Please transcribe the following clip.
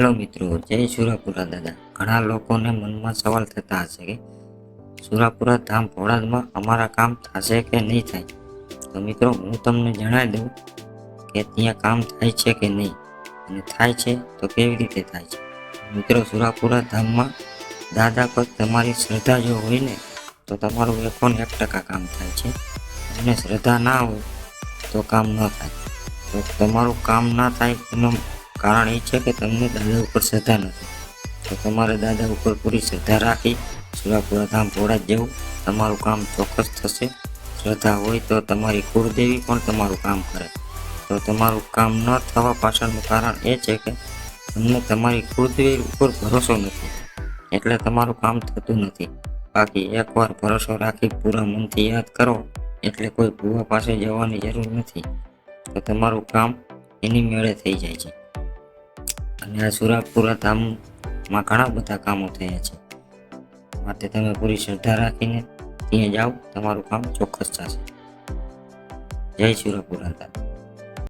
Hello મિત્રો, જય સુરાપુરા દાદા. ઘણા લોકોને મનમાં સવાલ થતા હશે કે, સુરાપુરા ધામ ભોળાદમાં અમારા કામ થશે કે નહીં થાય? તો મિત્રો, હું તમને જણાવી દઉં કે ત્યાં કામ થાય છે કે નહીં? અને થાય છે તો કેવી રીતે થાય છે? મિત્રો, સુરાપુરા ધામમાં દાદા પર તમારી શ્રદ્ધા જો હોય ને, તો તમારું એકોને એક ટકા કામ થાય છે. અને શ્રદ્ધા ના હોય તો કામ ન થાય. તો તમારું કામ ના થાય એનું કારણ એ છે કે તમને દાદા ઉપર શ્રદ્ધા નથી. તો તમારે દાદા ઉપર પૂરી શ્રદ્ધા રાખી સુરાપુરા ધામ ભોળા જેવું તમારું કામ ચોક્કસ થશે. શ્રદ્ધા હોય તો તમારી કુળદેવી પણ તમારું કામ કરે. તો તમારું કામ ન થવા પાછળનું કારણ એ છે કે તમને તમારી કુળદેવી ઉપર ભરોસો નથી. એટલે તમારું કામ થતું નથી. બાકી એકવાર ભરોસો રાખી પૂરા મનથી યાદ કરો, એટલે કોઈ ભૂવા પાસે જવાની જરૂર નથી. તો તમારું કામ એની મેળે થઈ જાય છે. અને આ સુરાપુરા ધામમાં ઘણા બધા કામો થયા છે. માટે તમે પૂરી શ્રદ્ધા રાખીને ત્યાં જાઓ, તમારું કામ ચોક્કસ થશે. જય સુરાપુરા ધામ